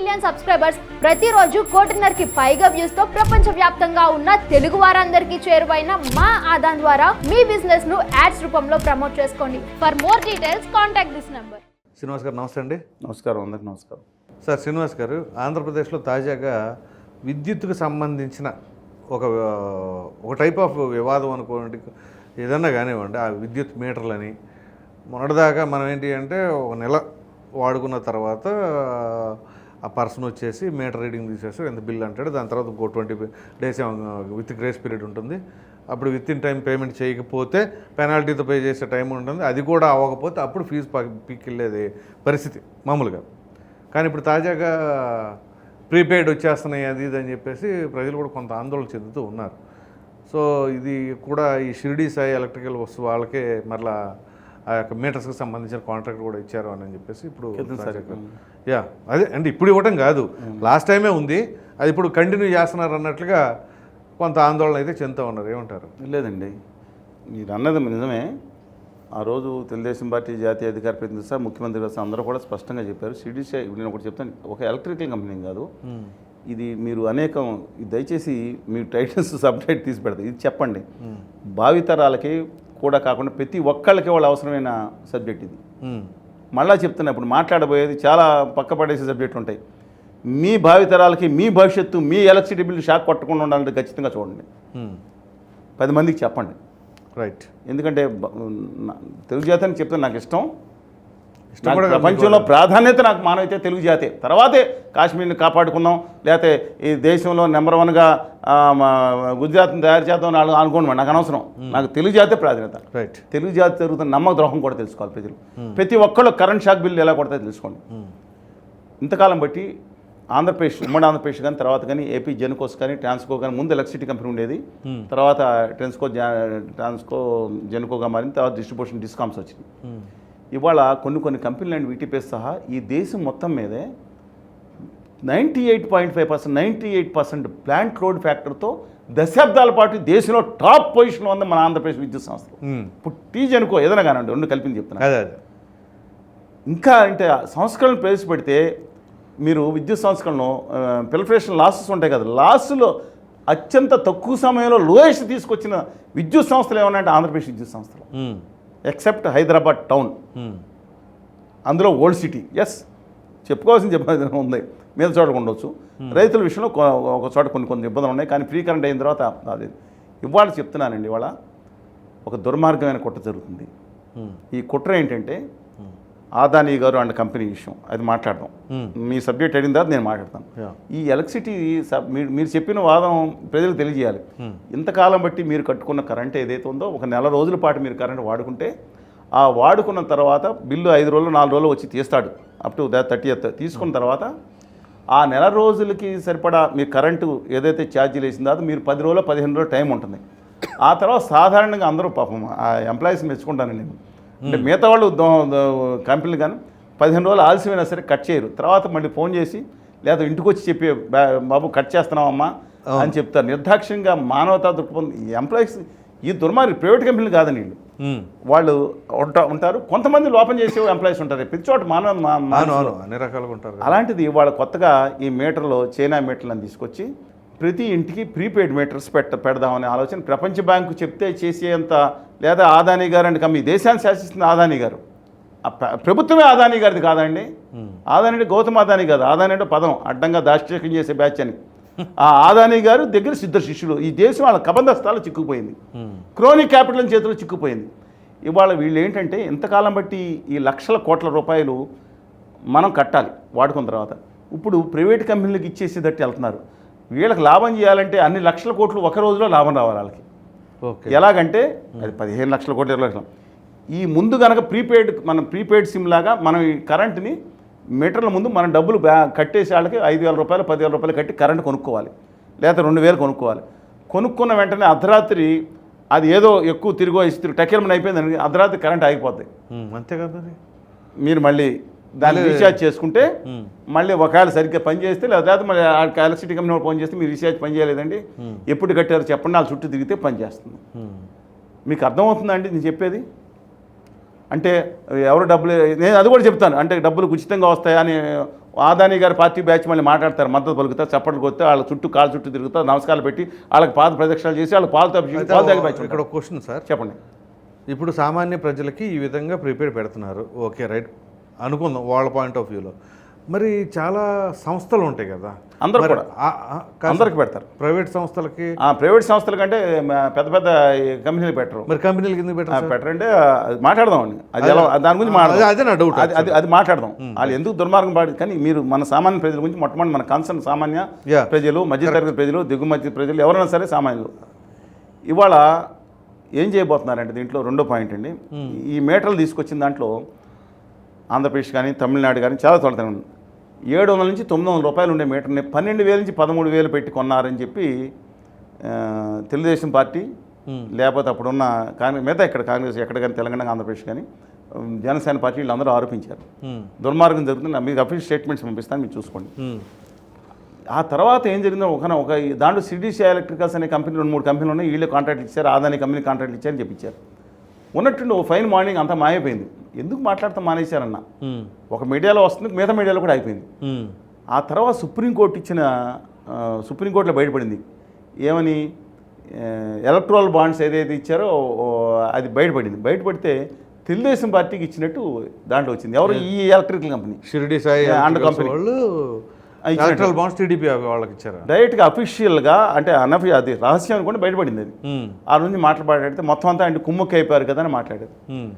Million subscribers ప్రతిరోజు కోటిన్నరకి పైగా వ్యూస్తో ప్రపంచ వ్యాప్తంగా ఉన్న తెలుగు వారందరికీ చేరువైన మా ఆదాన్ ద్వారా మీ బిజినెస్ను యాడ్స్ రూపంలో ప్రమోట్ చేసుకోండి. For more details contact this number Srinivas garu నమస్తే అండి. నమస్కారం అందరికి నమస్కారం. సార్ శ్రీనివాస్ గారు ఆంధ్రప్రదేశ్లో తాజాగా విద్యుత్తుకు సంబంధించిన ఒక ఒక టైప్ ఆఫ్ వివాదం అనుకోండి ఏదన్నా కానివ్వండి ఆ విద్యుత్ మీటర్లని మొన్నటిదాకా మనం ఏంటి అంటే ఒక నెల వాడుకున్న తర్వాత ఆ పర్సన్ వచ్చేసి మీటర్ రీడింగ్ తీసేసి ఎంత బిల్ అంటాడు దాని తర్వాత ఇంకో twenty days with grace period ఉంటుంది. అప్పుడు విత్ ఇన్ టైం పేమెంట్ చేయకపోతే పెనాల్టీతో పే చేసే టైం ఉంటుంది అది కూడా అవ్వకపోతే అప్పుడు ఫీజు పీకెళ్ళేది పరిస్థితి మామూలుగా. కానీ ఇప్పుడు తాజాగా ప్రీపెయిడ్ వచ్చేస్తున్నాయి అది ఇది అని చెప్పేసి ప్రజలు కూడా కొంత ఆందోళన చెందుతూ ఉన్నారు. సో ఇది కూడా ఈ షిరిడి సాయి ఎలక్ట్రికల్ వస్తువు వాళ్ళకే మరలా ఆ యొక్క మీటర్స్కి సంబంధించిన కాంట్రాక్ట్ కూడా ఇచ్చారు అని చెప్పేసి ఇప్పుడు యా అదే అంటే ఇప్పుడు ఇవ్వటం కాదు. లాస్ట్ టైమే ఉంది. అది ఇప్పుడు కంటిన్యూ చేస్తున్నారు అన్నట్లుగా కొంత ఆందోళన అయితే చెందుతూ ఉన్నారు. ఏమంటారు? లేదండి. మీరు అన్నది నిజమే. ఆ రోజు తెలుగుదేశం పార్టీ జాతీయ అధికార ప్రతినిధి సార్ ముఖ్యమంత్రి గారు సార్ అందరూ కూడా స్పష్టంగా చెప్పారు. సిడిసి నేను ఒకటి చెప్తాను. ఒక ఎలక్ట్రికల్ కంపెనీ కాదు. ఇది మీరు అనేకం దయచేసి మీ టైటిల్స్ సబ్టైట్ తీసి పెడతారు ఇది చెప్పండి. భావితరాలకి కూడా కాకుండా ప్రతి ఒక్కళ్ళకి వాళ్ళ అవసరమైన సబ్జెక్ట్ ఇది. మళ్ళా చెప్తున్నా ఇప్పుడు మాట్లాడబోయేది చాలా పక్క పడేసే సబ్జెక్ట్ ఉంటాయి. మీ భావితరాలకి మీ భవిష్యత్తు మీ ఎలక్ట్రిసిటీ బిల్లు షాక్ కొట్టకుండా ఉండాలంటే ఖచ్చితంగా చూడండి. పది మందికి చెప్పండి. రైట్. ఎందుకంటే తెలుగు జాతి అని చెప్తే నాకు ఇష్టం ఇష్టం నాకు కూడా కాదు ప్రపంచంలో ప్రాధాన్యత నాకు మానవైతే తెలుగు జాతే. తర్వాతే కాశ్మీర్ని కాపాడుకుందాం లేకపోతే ఈ దేశంలో నెంబర్ వన్గా గుజరాత్ని తయారు చేద్దాం అని అనుకోండి నాకు అనవసరం. నాకు తెలుగు జాతే ప్రాధాన్యత. రైట్. తెలుగు జాతి జరుగుతున్న నమ్మక ద్రోహం కూడా తెలుసుకోవాలి ప్రజలు. ప్రతి ఒక్కళ్ళు కరెంట్ షాక్ బిల్లు ఎలా కొడతాయో తెలుసుకోండి. ఇంతకాలం బట్టి ఆంధ్రప్రదేశ్ ఉమ్మడి ఆంధ్రప్రదేశ్ కానీ తర్వాత కానీ ఏపీ జెన్కోస్ కానీ ట్రాన్స్కో కానీ ముందు ఎలక్ట్రిసిటీ కంపెనీ ఉండేది. తర్వాత ట్రాన్స్కో ట్రాన్స్కో జెన్కోగా మారింది తర్వాత డిస్ట్రిబ్యూషన్ డిస్కామ్స్ వచ్చింది. ఇవాళ కొన్ని కొన్ని కంపెనీలు అండ్ వీటిపై సహా ఈ దేశం మొత్తం మీదే ninety eight point five percent ninety eight percent plant load ఫ్యాక్టర్తో దశాబ్దాల పాటు దేశంలో టాప్ పొజిషన్లో ఉంది మన ఆంధ్రప్రదేశ్ విద్యుత్ సంస్థ ఉమ్, ఇప్పుడు టీ జెన్కో ఏదైనా కానివ్వండి రెండు కలిపింది చెప్తున్నా. అదే అదే. ఇంకా అంటే సంస్కరణలు ప్రవేశపెడితే మీరు విద్యుత్ సంస్కరణలో పిల్ఫరేషన్ లాసెస్ ఉంటాయి కదా లాస్లో అత్యంత తక్కువ సమయంలో లోయెస్ట్ తీసుకొచ్చిన విద్యుత్ సంస్థలు ఏమన్నా అంటే ఆంధ్రప్రదేశ్ విద్యుత్ సంస్థలు. Except Hyderabad town. అందులో ఓల్డ్ సిటీ. ఎస్ చెప్పుకోవాల్సిన చెప్పాల్సిన ఉంది? మీద చోట ఉండొచ్చు. రైతుల విషయంలో ఒక చోట కొన్ని కొన్ని ఇబ్బందులు ఉన్నాయి. కానీ ఫ్రీ కరెంట్ అయిన తర్వాత అది ఇవాళ చెప్తున్నానండి ఇవాళ ఒక దుర్మార్గమైన కుట్ర జరుగుతుంది. ఈ కుట్ర ఏంటంటే ఆదాని గారు అండ్ కంపెనీ విషయం అది మాట్లాడదాం. మీ సబ్జెక్ట్ అడిగిన తర్వాత నేను మాట్లాడతాను. ఈ ఎలక్ట్రిసిటీ సబ్ మీరు చెప్పిన వాదం ప్రజలకు తెలియజేయాలి. ఇంతకాలం బట్టి మీరు కట్టుకున్న కరెంట్ ఏదైతే ఉందో ఒక నెల రోజుల పాటు మీరు కరెంట్ వాడుకుంటే ఆ వాడుకున్న తర్వాత బిల్లు ఐదు రోజులు నాలుగు రోజులు వచ్చి తీస్తాడు. అప్ టు దా థర్టీ తీసుకున్న తర్వాత ఆ నెల రోజులకి సరిపడా మీ కరెంటు ఏదైతే ఛార్జీలు వేసిందో అది మీరు పది రోజులు పదిహేను రోజులు టైం ఉంటుంది. ఆ తర్వాత సాధారణంగా అందరూ పాపం ఆ ఎంప్లాయీస్ మెచ్చుకుంటాను నేను. అంటే మిగతా వాళ్ళు కంపెనీలు కానీ పదిహేను రోజులు ఆలస్యమైనా సరే కట్ చేయరు. తర్వాత మళ్ళీ ఫోన్ చేసి లేదా ఇంటికి వచ్చి చెప్పి "బా- బాబు కట్ చేస్తున్నామమ్మా అని చెప్తారు. నిర్దాక్ష్యంగా మానవతా దృక్పథం ఎంప్లాయీస్ ఈ దుర్మార్గం ప్రైవేట్ కంపెనీలు కాదని వీళ్ళు. వాళ్ళు ఉంటా ఉంటారు. కొంతమంది లోపం చేసే ఎంప్లాయీస్ ఉంటారు. ప్రతి చోట మానవ అన్ని రకాలుగా ఉంటారు. అలాంటిది వాళ్ళ కొత్తగా ఈ మీటర్లో చైనా మీటర్లను తీసుకొచ్చి ప్రతి ఇంటికి ప్రీపెయిడ్ మీటర్స్ పెట్ట పెడదామనే ఆలోచన ప్రపంచ బ్యాంకు చెప్తే చేసేంత లేదా ఆదాని గారు అంటే కమ్మి దేశాన్ని శాసిస్తున్న ఆదాని గారు. ప్రభుత్వమే ఆదాని గారిది కాదండి. ఆదాని అంటే గౌతమ్ ఆదాని కాదు. ఆదాని అంటే పదం అడ్డంగా దాష్ట్రీకం చేసే బ్యాచ్ అని. ఆ ఆదాని గారు దగ్గర సిద్ధ శిష్యులు. ఈ దేశం వాళ్ళ కబంధస్థాలు చిక్కుపోయింది క్రోనిక్ క్యాపిటల్ చేతిలో చిక్కుపోయింది ఇవాళ వీళ్ళు ఏంటంటే ఎంతకాలం బట్టి ఈ లక్షల కోట్ల రూపాయలు మనం కట్టాలి వాడుకున్న తర్వాత. ఇప్పుడు ప్రైవేట్ కంపెనీలకు ఇచ్చేసేటట్టు వెళ్తున్నారు. వీళ్ళకి లాభం చేయాలంటే అన్ని లక్షల కోట్లు ఒక రోజులో లాభం రావాలి వాళ్ళకి. ఓకే. ఎలాగంటే అది పదిహేను లక్షల కోట్లు ఇరవై లక్షలు. ఈ ముందు కనుక ప్రీపెయిడ్ మనం ప్రీపెయిడ్ సిమ్ లాగా మనం ఈ కరెంట్ని మీటర్ల ముందు మనం డబ్బులు బ్యా కట్టేసే వాళ్ళకి ఐదు వేల రూపాయలు పదివేల రూపాయలు కట్టి కరెంట్ కొనుక్కోవాలి. లేదా రెండు వేలు కొనుక్కోవాలి. కొనుక్కున్న వెంటనే అర్ధరాత్రి అది ఏదో ఎక్కువ తిరిగో ఇస్తుంది టెకెల్మన్ అయిపోయిందని అర్ధరాత్రి కరెంట్ ఉమ్, అంతే కదా మీరు మళ్ళీ దాన్ని రీఛార్జ్ చేసుకుంటే మళ్ళీ ఒకవేళ సరిగ్గా పని చేస్తే లేదా మళ్ళీ ఎలక్ట్రిసిటీ కంపెనీ ఫోన్ చేస్తే మీరు రీఛార్జ్ పని చేయలేదండి. ఎప్పుడు కట్టారు చెప్పండి వాళ్ళ చుట్టూ తిరిగితే పని చేస్తుంది. మీకు అర్థమవుతుందా అండి నేను చెప్పేది? అంటే ఎవరు డబ్బులు నేను అది కూడా చెప్తాను. అంటే డబ్బులు ఉచితంగా వస్తాయని ఆదాని గారి పార్టీ బ్యాచ్ మళ్ళీ మాట్లాడతారు మద్దతు పలుకుతారు చప్పట్లు కొడితే వాళ్ళ చుట్టూ కాళ్ళ చుట్టూ తిరుగుతారు నమస్కారాలు పెట్టి వాళ్ళకి పాద ప్రదక్షిణాలు చేసి వాళ్ళకి పాలు తప్పి తాగి బ్యాచ్ ఇక్కడ క్వశ్చన్ సార్. చెప్పండి. ఇప్పుడు సామాన్య ప్రజలకి ఈ విధంగా ప్రిపేర్ పెడుతున్నారు. Okay right. అనుకుందాం వాళ్ళ పాయింట్ ఆఫ్ వ్యూలో మరి చాలా సంస్థలు ఉంటాయి కదా. అందరూ కూడా. కాదు అందరికి పెడతారు. ప్రైవేట్ సంస్థలకి ఆ ప్రైవేట్ సంస్థల కంటే పెద్ద పెద్ద కంపెనీలు పెట్టరు. మరి కంపెనీలకి ఎందుకు ఆ, పెట్టారు? పెట్టరంటే అది మాట్లాడదాం అండి. అది ఎలా దాని గురించి మాట్లాడదాం. అదే నా డౌట్ అది అది మాట్లాడదాం. వాళ్ళు ఎందుకు దుర్మార్గం పాడు కానీ మీరు మన సామాన్య ప్రజల గురించి మొట్టమొదటి మన కన్సర్న్ సామాన్య. ప్రజలు మధ్యతరగతి ప్రజలు దిగుమతి ప్రజలు ఎవరైనా సరే సామాన్యులు. ఇవాళ ఏం చేయబోతున్నారంటే దీంట్లో రెండో పాయింట్ అండి. ఈ మీటర్లు తీసుకొచ్చిన దాంట్లో ఆంధ్రప్రదేశ్ కానీ తమిళనాడు కానీ చాలా చోట్ల ఏడు వందల నుంచి తొమ్మిది వందల రూపాయలు ఉండే మీటర్ని పన్నెండు వేల నుంచి పదమూడు వేలు పెట్టి కొన్నారని చెప్పి తెలుగుదేశం పార్టీ లేకపోతే అప్పుడున్న కాంగ్రెస్ మిగతా ఇక్కడ కాంగ్రెస్ ఎక్కడ కానీ తెలంగాణ ఆంధ్రప్రదేశ్ కానీ జనసేన పార్టీ వీళ్ళందరూ ఆరోపించారు. దుర్మార్గం జరుగుతుంది. మీకు అఫీషియల్ స్టేట్మెంట్స్ పంపిస్తాను మీరు చూసుకోండి. ఆ తర్వాత ఏం జరిగిందో ఒక ఒక దాంట్లో సిడిసి ఎలక్ట్రికల్స్ అనే కంపెనీ రెండు మూడు కంపెనీలు ఉన్నాయి. వీళ్ళు కాంట్రాక్ట్ ఇచ్చారు. ఆదాని కంపెనీ కాంట్రాక్ట్ ఇచ్చారని చెప్పించారు. ఉన్నట్టుండి ఓ ఫైన్ మార్నింగ్ అంతా మాయమైపోయింది. ఎందుకు మాట్లాడతాం మానేశారన్న? ఒక మీడియాలో వస్తుంది మిగతా మీడియాలో కూడా అయిపోయింది. ఆ తర్వాత సుప్రీంకోర్టు ఇచ్చిన సుప్రీంకోర్టులో బయటపడింది. ఏమని? ఎలక్ట్రల్ బాండ్స్ ఏదైతే ఇచ్చారో అది బయటపడింది. బయటపడితే తెలుగుదేశం పార్టీకి ఇచ్చినట్టు దాంట్లో వచ్చింది. ఎవరు? ఈ electrical company. Shirdi Sai electricals company. వాళ్ళు. ఎలక్ట్రల్ బాండ్స్ టీడీపీ వాళ్ళకి ఇచ్చారా? డైరెక్ట్గా అఫీషియల్గా అంటే అనఫి అది రహస్యం అనుకుంటే బయటపడింది అది. ఆ నుంచి మాట్లాడితే మొత్తం అంతా అంటే కుమ్మక్కి అయిపోయారు కదా అని మాట్లాడారు. ఉమ్,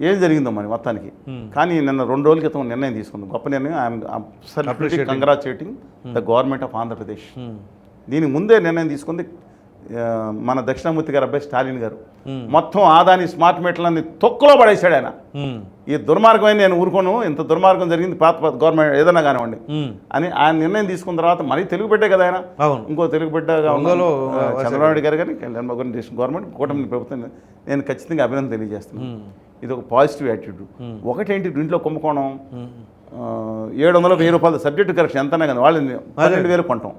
ఏం జరిగిందో మరి మొత్తానికి. కానీ నిన్న రెండు రోజుల క్రితం నిర్ణయం తీసుకుంది. గొప్ప నిర్ణయం. I'm. Congratulating the government of Andhra Pradesh. దీనికి ముందే నిర్ణయం తీసుకుంది మన దక్షిణామూర్తి గారు అబ్బాయి స్టాలిన్ గారు. మొత్తం ఆదాని స్మార్ట్ మీటర్లన్నీ తొక్కలో పడేశాడు ఆయన. ఈ దుర్మార్గమైన నేను ఊరుకోను ఇంత దుర్మార్గం జరిగింది పాత గవర్నమెంట్ ఏదైనా కానివ్వండి. అని ఆయన నిర్ణయం తీసుకున్న తర్వాత మరీ తెలుగు బిడ్డే కదా ఆయన. ఇంకో తెలుగు బిడ్డగా చంద్రబాబు నాయుడు గారు కానీ కళ్యాణ్ బాబు గవర్నమెంట్ కూటమి ప్రభుత్వం నేను ఖచ్చితంగా అభినందన తెలియజేస్తున్నాను. ఇది ఒక పాజిటివ్ యాటిట్యూడ్. ఒకటేంటి దీంట్లో కుంభకోణం? ఏడు వందల వెయ్యి రూపాయలు సబ్జెక్ట్ కరెక్షన్ ఎంతనే కదా వాళ్ళని పన్నెండు వేలు కొంటాం.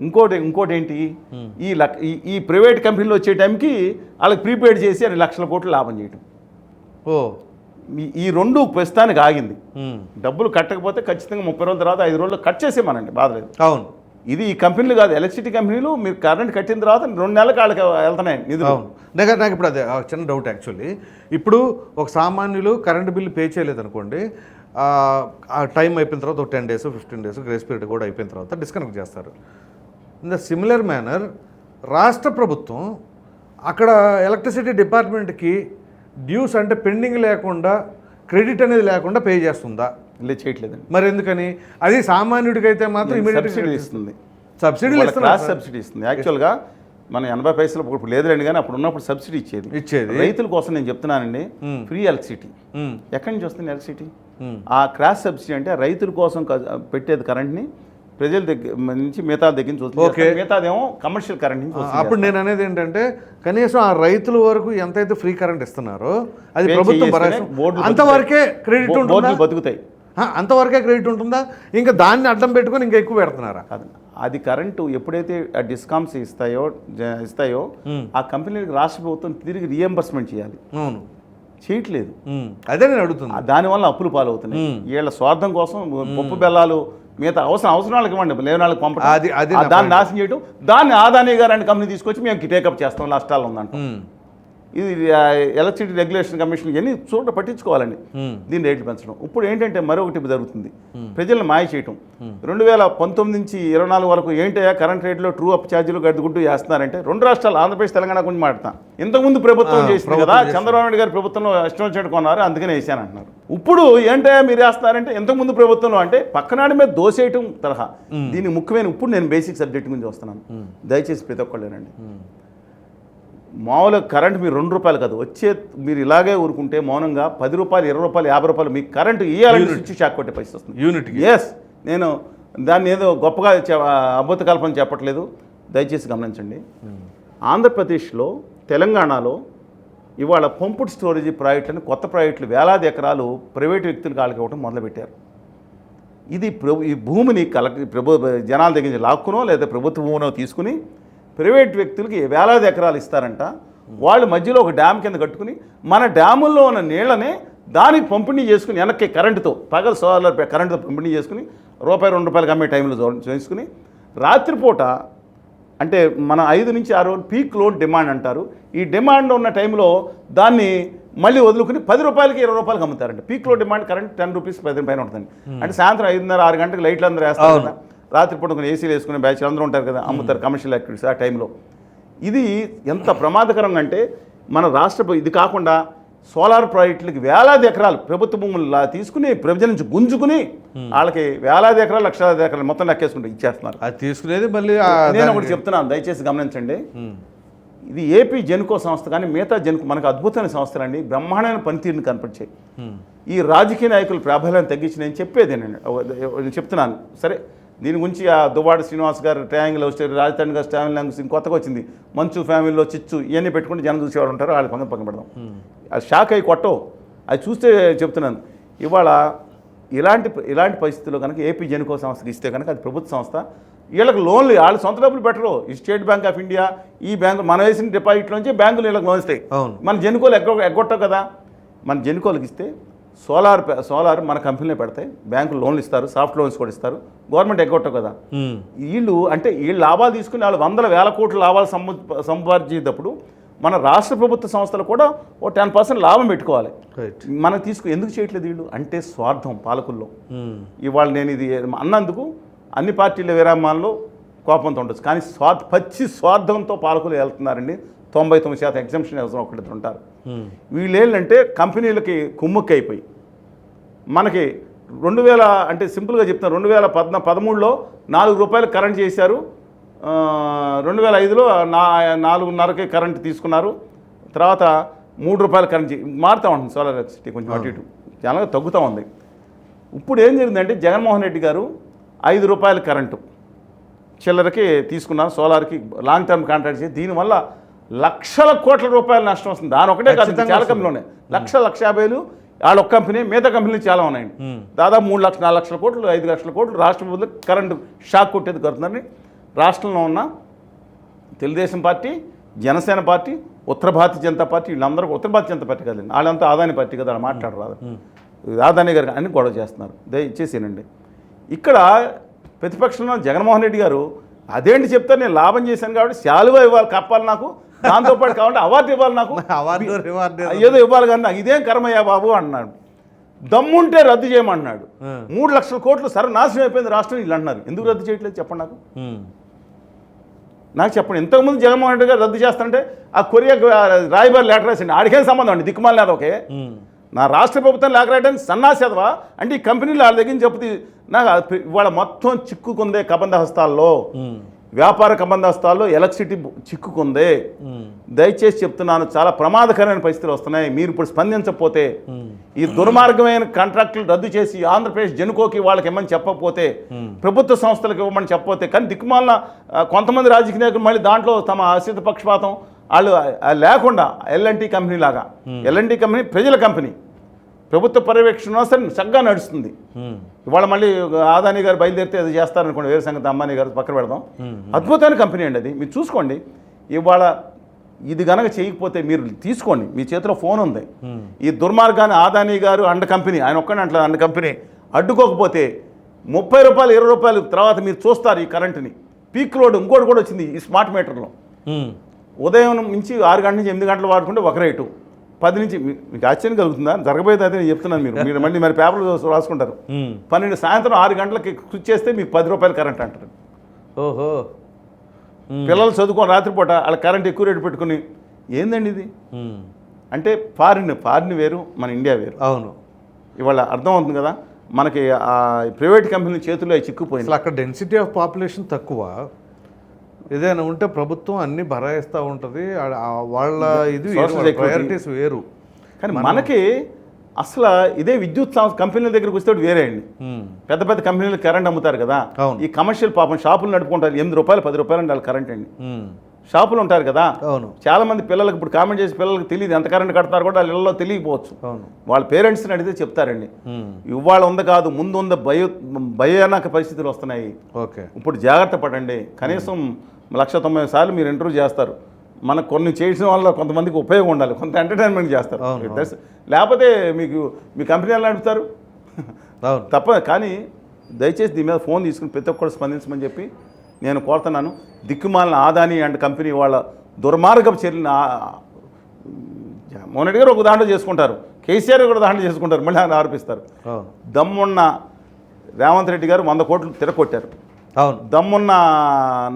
ఇంకోటి ఇంకోటి ఏంటి. ఈ లక్ ఈ- ప్రైవేట్ కంపెనీలు వచ్చే టైంకి వాళ్ళకి ప్రీపెయిడ్ చేసి అన్ని లక్షల కోట్లు లాభం చేయటం. ఓ. ఈ- రెండు ప్రస్తుతానికి ఆగింది. డబ్బులు కట్టకపోతే ఖచ్చితంగా ముప్పై రోజుల తర్వాత ఐదు రోజులు కట్ చేసేమనండి బాధలేదు అవును. ఇది ఈ కంపెనీలు కాదు ఎలక్ట్రిసిటీ కంపెనీలు మీరు కరెంట్ కట్టిన తర్వాత రెండు నెలలకు వాళ్ళకి వెళ్తున్నాయి నిధులు. అవును. నాకు నాకు ఇప్పుడు అదే చిన్న డౌట్ యాక్చువల్లీ. ఇప్పుడు ఒక సామాన్యులు కరెంటు బిల్లు పే చేయలేదు అనుకోండి ఆ ఆ టైం అయిపోయిన తర్వాత ఒక ten days fifteen days grace period కూడా అయిపోయిన తర్వాత డిస్కనెక్ట్ చేస్తారు. ఇన్ ద సిమిలర్ మేనర్ రాష్ట్ర ప్రభుత్వం అక్కడ ఎలక్ట్రిసిటీ డిపార్ట్మెంట్కి డ్యూస్ అంటే పెండింగ్ లేకుండా క్రెడిట్ అనేది లేకుండా పే చేస్తుందా? ఇలా చేయట్లేదండి. మరి ఎందుకని? అది సామాన్యుడికైతే మాత్రం సబ్సిడీ ఇమీడియట్ ఇస్తుంది. సబ్సిడీలు వాళ్ళ ఇస్తున్నారు క్రాస్ సబ్సిడీ ఇస్తుంది. యాక్చువల్గా మన ఎనభై పైసలు ఇప్పుడు లేదులేండి కానీ అప్పుడు ఉన్నప్పుడు సబ్సిడీ ఇచ్చేది. ఇచ్చేది. రైతుల కోసం నేను చెప్తున్నానండి. Free electricity. ఎక్కడి నుంచి వస్తుంది ఎలక్ట్రిసిటీ? ఆ క్రాస్ సబ్సిడీ అంటే రైతుల కోసం పెట్టేది కరెంట్ని ప్రజల దగ్గర నుంచి మిగతా దగ్గర నుంచి ఓకే. మిగతాదేమో కమర్షియల్ కరెంట్ నుంచి అప్పుడు నేను అనేది ఏంటంటే కనీసం ఆ రైతుల వరకు ఎంతైతే ఫ్రీ కరెంట్ ఇస్తున్నారో అది ప్రభుత్వం అంతవరకే క్రెడిట్ బతుకుతాయి. అంతవరకే క్రెడిట్ ఉంటుందా? ఇంకా దాన్ని అడ్డం పెట్టుకొని ఇంకా ఎక్కువ పెడుతున్నారా? కాదు. అది కరెంటు ఎప్పుడైతే డిస్కామ్స్ ఇస్తాయో ఇస్తాయో. ఆ కంపెనీలకు రాష్ట్ర ప్రభుత్వం తిరిగి రియంబర్స్మెంట్ చేయాలి. అవును. చేయట్లేదు. అదే నేను అడుగుతున్నా. ఆ దానివల్ల అప్పులు పాలవుతున్నాయి. వీళ్ళ స్వార్థం కోసం పప్పు బెల్లాలు మిగతా అవసరం అవసరం వాళ్ళకి ఇవ్వండి. లేని వాళ్ళకి పంపడం దాన్ని నాశనం చేయడం దాన్ని ఆదాని గారు కంపెనీ తీసుకొచ్చి మేము టేకప్ చేస్తాం నష్టాలు ఉందంట. ఇది ఎలక్ట్రిసిటీ రెగ్యులేషన్ కమిషన్ ఇవన్నీ చూడ పట్టించుకోవాలండి. దీని రేట్లు పెంచడం. ఇప్పుడు ఏంటంటే మరొకటి జరుగుతుంది. ప్రజలను మాయ చేయటం. రెండు వేల పంతొమ్మిది నుంచి ఇరవై నాలుగు వరకు ఏంటయ్యా కరెంట్ రేట్లో ట్రూ అప్ ఛార్జీలు గడ్డుగుడ్డు వేస్తున్నారంటే రెండు రాష్ట్రాలు ఆంధ్రప్రదేశ్ తెలంగాణ గురించి మాట్లాడతాం. ఇంతకుముందు ప్రభుత్వం చేసింది కదా. చంద్రబాబు నాయుడు గారి ప్రభుత్వంలో ఇష్టం వచ్చినట్టు కొన్నారు అందుకనే వేసాను అంటున్నారు. ఇప్పుడు ఏంటయ్యా మీరు వేస్తున్నారంటే ఇంతకుముందు ప్రభుత్వంలో అంటే పక్కనాడి మీద దోసేయటం తరహా. దీనికి ముఖ్యమైన ఇప్పుడు నేను బేసిక్ సబ్జెక్ట్ గురించి వస్తున్నాను. దయచేసి ప్రతి ఒక్కళ్ళేనండి మామూలుగా కరెంట్ మీరు రెండు రూపాయలు కాదు. వచ్చే మీరు ఇలాగే ఊరుకుంటే మౌనంగా పది రూపాయలు ఇరవై రూపాయలు యాభై రూపాయలు మీకు కరెంటు ఇవ్వాలని స్విచ్ షాక్ కొట్టే పరిస్థితి వస్తుంది. యూనిట్కి ఎస్ నేను దాన్ని ఏదో గొప్పగా చె- అద్భుత కల్పన చెప్పట్లేదు. దయచేసి గమనించండి. ఆంధ్రప్రదేశ్లో తెలంగాణలో ఇవాళ పంపుడు స్టోరేజ్ ప్రాజెక్టులను కొత్త ప్రాజెక్టులు వేలాది ఎకరాలు ప్రైవేట్ వ్యక్తులకు వాళ్ళకి ఇవ్వడం మొదలుపెట్టారు. ఇది ప్రభు ఈ భూమిని కలెక్ట్ ప్రభు జనాల దగ్గర నుంచి లాక్కునో లేదా ప్రభుత్వ భూమినో తీసుకుని ప్రైవేట్ వ్యక్తులకి వేలాది ఎకరాలు ఇస్తారంట. వాళ్ళు మధ్యలో ఒక డ్యామ్ కింద కట్టుకుని మన డ్యాముల్లో ఉన్న నీళ్ళని దానికి పంపిణీ చేసుకుని వెనక్కి కరెంటుతో పగల సోలార్ కరెంటుతో పంపిణీ చేసుకుని రూపాయి రెండు రూపాయలకి అమ్మే టైంలో చేసుకుని రాత్రిపూట అంటే మన ఐదు నుంచి ఆరు రోజులు పీక్ లోడ్ డిమాండ్ అంటారు. ఈ డిమాండ్ ఉన్న టైంలో దాన్ని మళ్ళీ వదులుకుని పది రూపాయలకి ఇరవై రూపాయలకి అమ్ముతారంట peak load demand current ten rupees పది పైన ఉంటుంది అంటే సాయంత్రం ఐదున్నర ఆరు గంటలకు లైట్లు అందరూ వేస్తారు రాత్రిపూట కొన్ని ఏసీలు వేసుకునే బ్యాచ్ అందరూ ఉంటారు కదా అమ్ముతారు కమర్షియల్ యాక్టివిటీస్ ఆ టైంలో ఇది ఎంత ప్రమాదకరంగా అంటే మన రాష్ట్ర ఇది కాకుండా సోలార్ ప్రాజెక్టులకి వేలాది ఎకరాలు ప్రభుత్వ భూములు లా- తీసుకుని ప్రజల నుంచి గుంజుకుని వాళ్ళకి వేలాది ఎకరాలు లక్షలాది ఎకరాలు మొత్తం లెక్కేసుకుంటే ఇచ్చేస్తున్నారు. అది తీసుకునేది మళ్ళీ నేను ఒకటి చెప్తున్నాను దయచేసి గమనించండి. ఇది ఏపీ జెన్కో సంస్థ కానీ మిగతా జెన్కో మనకు అద్భుతమైన సంస్థలు అండి బ్రహ్మాండమైన పనితీరుని కనపరిచాయి. ఈ రాజకీయ నాయకుల ప్రాబల్యాన్ని తగ్గించి నేను చెప్పేది నేను చెప్తున్నాను సరే దీని గురించి ఆ దువ్వాడ శ్రీనివాస్ గారు ట్రయాంగిల్ స్టోరీ రాజధాని గారు స్టామిల్ లాంగ్వేజ్ కొత్తగా వచ్చింది. మంచు ఫ్యామిలీలో చిచ్చు ఇవన్నీ పెట్టుకుంటే జనం చూసేవాడు ఉంటారు. వాళ్ళ పక్కన పక్కన పెడదాం. అది షాక్ అయ్యి కొట్టవు అది చూస్తే చెప్తున్నాను. ఇవాళ ఇలాంటి ఇలాంటి పరిస్థితుల్లో కనుక ఏపీ జెన్కో సంస్థకి ఇస్తే కనుక అది ప్రభుత్వ సంస్థ. వీళ్ళకి లోన్లు వాళ్ళు సొంత డబ్బులు పెట్టరు. ఈ స్టేట్ బ్యాంక్ ఆఫ్ ఇండియా ఈ బ్యాంకు మనం వేసిన డిపాజిట్ నుంచి బ్యాంకులు వీళ్ళకి లోన్ ఇస్తాయి. మన జెన్కోలు ఎగ్గ ఎగ్గొట్టవు కదా. మన జెన్కోలకు ఇస్తే సోలార్ సోలార్ మన కంపెనీలో పెడతాయి. బ్యాంకులు లోన్లు ఇస్తారు సాఫ్ట్ లోన్స్ కూడా ఇస్తారు. గవర్నమెంట్ ఎగ్గొట్టవు కదా. వీళ్ళు అంటే వీళ్ళు లాభాలు తీసుకుని వాళ్ళు వందల వేల కోట్ల లాభాలు సంప సంపాదించేటప్పుడు మన రాష్ట్ర ప్రభుత్వ సంస్థలు కూడా ఓ టెన్ పర్సెంట్ లాభం పెట్టుకోవాలి. మనం తీసుకు ఎందుకు చేయట్లేదు వీళ్ళు? అంటే స్వార్థం పాలకుల్లో. ఇవాళ నేను ఇది అన్నందుకు అన్ని పార్టీల విరామాల్లో కోపంతో ఉండొచ్చు. కానీ స్వార్థ పచ్చి స్వార్థంతో పాలకులు వెళ్తున్నారండి. తొంభై తొమ్మిది శాతం ఎగ్జామ్షన్ ఒకటి ఉంటారు. వీళ్ళు ఏంటంటే కంపెనీలకి కుమ్ముక్కి అయిపోయి మనకి రెండు వేల అంటే సింపుల్గా చెప్తాను రెండు వేల పద్నా పదమూడులో నాలుగు రూపాయలు కరెంట్ చేశారు. రెండు వేల ఐదులో నా నాలుగున్నరకి కరెంట్ తీసుకున్నారు. తర్వాత మూడు రూపాయలు కరెంట్ మారుతూ ఉంటుంది సోలార్ ఎలక్ట్రిసిటీ కొంచెం అటు ఇటు. చాలా తగ్గుతూ ఉంది. ఇప్పుడు ఏం జరిగిందంటే జగన్మోహన్ రెడ్డి గారు ఐదు రూపాయల కరెంటు చిల్లరకి తీసుకున్నారు సోలార్కి లాంగ్ టర్మ్ కాంట్రాక్ట్ చేసి. దీనివల్ల లక్షల కోట్ల రూపాయల నష్టం వస్తుంది. దాని ఒకటే కాదు చాలా వస్తుంది. కంపెనీలు ఉన్నాయి. లక్ష లక్ష యాభైలు వాళ్ళ ఒక్క కంపెనీ మిగతా కంపెనీలు చాలా ఉన్నాయండి. దాదాపు మూడు లక్షల నాలుగు లక్షల కోట్లు ఐదు లక్షల కోట్లు రాష్ట్ర ప్రభుత్వం కరెంటు షాక్ కొట్టేది కడుతుందని రాష్ట్రంలో ఉన్న తెలుగుదేశం పార్టీ జనసేన పార్టీ ఉత్తర భారతీయ జనతా పార్టీ వీళ్ళందరూ ఉత్తర భారతీయ జనతా పార్టీ కదండి వాళ్ళంతా ఆదాని పార్టీ కదా వాళ్ళు మాట్లాడరాదు ఆదాని గారు అన్ని గొడవ చేస్తున్నారు. దయచేసేనండి ఇక్కడ ప్రతిపక్షంలో జగన్మోహన్ రెడ్డి గారు అదేంటి చెప్తారు? నేను లాభం చేశాను కాబట్టి శాలువా ఇవ్వాలి కప్పాలి నాకు. దాంతోపాటు కావాలంటే అవార్డు ఇవ్వాలి నాకు. అవార్డు రివార్డు ఏదో. ఇవ్వాలి కానీ నాకు. ఇదేం కర్మయ్యా బాబు అన్నాడు. దమ్ముంటే రద్దు చేయమన్నాడు. మూడు లక్షల కోట్లు సర్వనాశనం అయిపోయింది రాష్ట్రం వీళ్ళు అంటున్నారు. ఎందుకు రద్దు చేయట్లేదు చెప్పండి నాకు. నాకు చెప్పండి. ఇంతకుముందు జగన్మోహన్ రెడ్డి గారు రద్దు చేస్తానంటే ఆ కొరియా రాయబారి లెటర్ రాసిండి. ఆడికేం సంబంధం అండి? దిక్కుమాలి లేదు ఓకే. నా రాష్ట్ర ప్రభుత్వం లేక రాయడానికి సన్నాసేదవా అంటే ఈ కంపెనీలు వాళ్ళ దగ్గర నుంచి చెప్తే నాకు ఇవాళ మొత్తం చిక్కుకుందే కబంధ హస్తాల్లో. వ్యాపార కబంధ హస్తాల్లో ఎలక్ట్రిసిటీ చిక్కుకుందే. దయచేసి చెప్తున్నాను చాలా ప్రమాదకరమైన పరిస్థితులు వస్తున్నాయి మీరు ఇప్పుడు స్పందించకపోతే. ఈ దుర్మార్గమైన కాంట్రాక్టులు రద్దు చేసి ఆంధ్రప్రదేశ్ జనుకోకి వాళ్ళకి ఇవ్వమని చెప్పకపోతే ప్రభుత్వ సంస్థలకు ఇవ్వమని చెప్పకపోతే కానీ దిక్కుమాలిన కొంతమంది రాజకీయ నాయకులు మళ్ళీ దాంట్లో తమ అసిత పక్షపాతం వాళ్ళు లేకుండా ఎల్ఎన్టీ కంపెనీ లాగా ఎల్ఎన్టీ కంపెనీ ప్రజల కంపెనీ ప్రభుత్వ పర్యవేక్షణ సరే చక్కగా నడుస్తుంది. ఇవాళ మళ్ళీ ఆదాని గారు బయలుదేరితే అది చేస్తారనుకోండి వేరే సంగతి అంబానీ గారు పక్కన పెడదాం. అద్భుతమైన కంపెనీ అండి అది. మీరు చూసుకోండి ఇవాళ ఇది గనక చేయకపోతే మీరు తీసుకోండి. మీ చేతిలో ఫోన్ ఉంది. ఈ దుర్మార్గాన్ని ఆదాని గారు అండ కంపెనీ ఆయన ఒక్కడే అంటలేదు అండ కంపెనీ అడ్డుకోకపోతే ముప్పై రూపాయలు ఇరవై రూపాయలు తర్వాత మీరు చూస్తారు ఈ కరెంటుని. పీక్ లోడ్ ఇంకోటి కూడా వచ్చింది ఈ స్మార్ట్ మీటర్లో. ఉదయం నుంచి ఆరు గంటల నుంచి ఎనిమిది గంటలు వాడుకుంటే ఒక రేటు. పది నుంచి మీకు ఆశ్చర్యం కలుగుతుందా? జరగబోయేది అదే నేను చెప్తున్నాను మీరు. మీరు మళ్ళీ మరి పేపర్లు రాసుకుంటారు. పన్నెండు సాయంత్రం ఆరు గంటలకి స్విచ్ చేస్తే మీకు పది రూపాయలు కరెంట్ అంటారు. ఓహో. పిల్లలు చదువుకొని రాత్రిపూట వాళ్ళ కరెంట్ ఎక్కువ రేటు పెట్టుకుని ఏందండి ఇది. అంటే ఫారిన్ ఫారిన్ వేరు మన ఇండియా వేరు. అవును. ఇవాళ అర్థం అవుతుంది కదా? మనకి ఆ ప్రైవేట్ కంపెనీ చేతుల్లో అవి చిక్కుపోయింది అక్కడ డెన్సిటీ ఆఫ్ పాపులేషన్ తక్కువ. ఏదైనా ఉంటే ప్రభుత్వం అన్ని భరాయిస్తూ ఉంటుంది. వాళ్ళ ఇది. ప్రయారిటీస్ వేరు కానీ మనకి అసలు ఇదే విద్యుత్ సంస్థ కంపెనీల దగ్గరికి వస్తే వేరే అండి. పెద్ద పెద్ద కంపెనీలు కరెంట్ అమ్ముతారు కదా. ఈ కమర్షియల్ పాపం షాపులు నడుపుకుంటారు. ఎనిమిది రూపాయలు పది రూపాయలు ఉండాలి కరెంట్ అండి. షాపులు ఉంటారు కదా. అవును. చాలా మంది పిల్లలకు ఇప్పుడు కామెంట్ చేసి పిల్లలకు తెలియదు. ఎంత కరెంట్ కడతారు కూడా వాళ్ళ ఇళ్ళలో తెలియకపోవచ్చు. వాళ్ళ పేరెంట్స్ని అడిగితే చెప్తారండి. ఇవాళ ఉంది కాదు ముందు ఉంది భయ భయానక పరిస్థితులు వస్తున్నాయి. ఓకే. ఇప్పుడు జాగ్రత్త పడండి. కనీసం లక్ష తొంభై సార్లు మీరు ఇంటర్వ్యూ చేస్తారు. మనకు కొన్ని చేయడం వల్ల కొంతమందికి ఉపయోగం ఉండాలి. కొంత ఎంటర్టైన్మెంట్ చేస్తారు. లేకపోతే మీకు మీ కంపెనీ ఎలా నడుపుతారు? తప్ప కానీ దయచేసి దీని మీద ఫోన్ తీసుకుని ప్రతి ఒక్కరు స్పందించమని చెప్పి నేను కోరుతున్నాను. దిక్కుమాలిన ఆదాని అండ్ కంపెనీ వాళ్ళ దుర్మార్గపు చర్యలను జగన్మోహన్ రెడ్డి గారు ఒక దాంట్లో చేసుకుంటారు. కేసీఆర్ కూడా దాంట్లో చేసుకుంటారు. మళ్ళీ ఆయన ఆరోపిస్తారు. దమ్మున్న రేవంత్ రెడ్డి గారు వంద కోట్లు తిరగొట్టారు. అవును. దమ్మున్న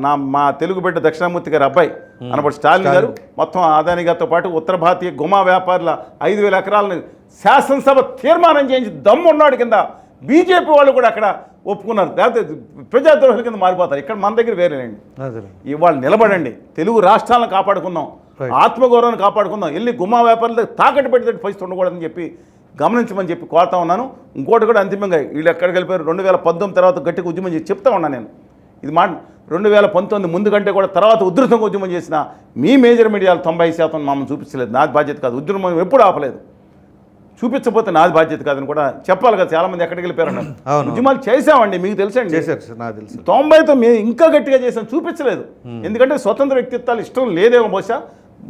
నా మా తెలుగు బిడ్డ దక్షిణామూర్తి గారి అబ్బాయి అనబడి స్టాలిన్ గారు మొత్తం ఆదాని గారితో పాటు ఉత్తర భారతీయ గుమా వ్యాపారుల ఐదు వేల ఎకరాలను శాసనసభ తీర్మానం చేయించి దమ్మున్నాడు కింద బీజేపీ వాళ్ళు కూడా అక్కడ ఒప్పుకున్నారు. లేకపోతే ప్రజాద్రోహుల కింద మారిపోతారు. ఇక్కడ మన దగ్గర వేరేనండి ఇవాళ నిలబడండి. తెలుగు రాష్ట్రాలను కాపాడుకుందాం. ఆత్మగౌరవాన్ని కాపాడుకుందాం. వెళ్ళి గుమ్మా వ్యాపారుల దగ్గర తాకట్టు పెట్టేటట్టు పరిస్థితి ఉండకూడదని చెప్పి గమనించమని చెప్పి కోరుతా ఉన్నాను. ఇంకోటి కూడా అంతిమంగా వీళ్ళు ఎక్కడికి వెళ్ళిపోయారు? రెండు వేల పంతొమ్మిది తర్వాత గట్టిగా ఉద్యమం చేసి చెప్తా ఉన్నాను నేను. ఇది మా రెండు వేల పంతొమ్మిది ముందు కంటే కూడా తర్వాత ఉధృతంగా ఉద్యమం చేసిన మీ మేజర్ మీడియాలు తొంభై శాతం మమ్మల్ని చూపించలేదు. నాది బాధ్యత కాదు. ఉద్యమం ఎప్పుడు ఆపలేదు. చూపించకపోతే నాది బాధ్యత కాదని కూడా చెప్పాలి కదా చాలామంది ఎక్కడికి వెళ్ళిపోయారు అన్నారు. అవును. ఉద్యమాలు చేసామండి మీకు తెలుసండి. చేశారు సార్ నాకు తెలుసు. తొంభైతో మేము ఇంకా గట్టిగా చేసాం చూపించలేదు. ఎందుకంటే స్వతంత్ర వ్యక్తిత్వాలు ఇష్టం లేదేమో బహుశా.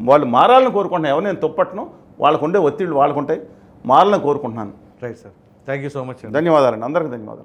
వాళ్ళు మారాలని కోరుకుంటున్నాను ఎవరు నేను తొప్పట్ను? వాళ్ళకు ఉండే ఒత్తిళ్ళు వాళ్ళకు ఉంటాయి మారాలని కోరుకుంటున్నాను right sir thank you so much అండి ధన్యవాదాలండి అందరికీ ధన్యవాదాలు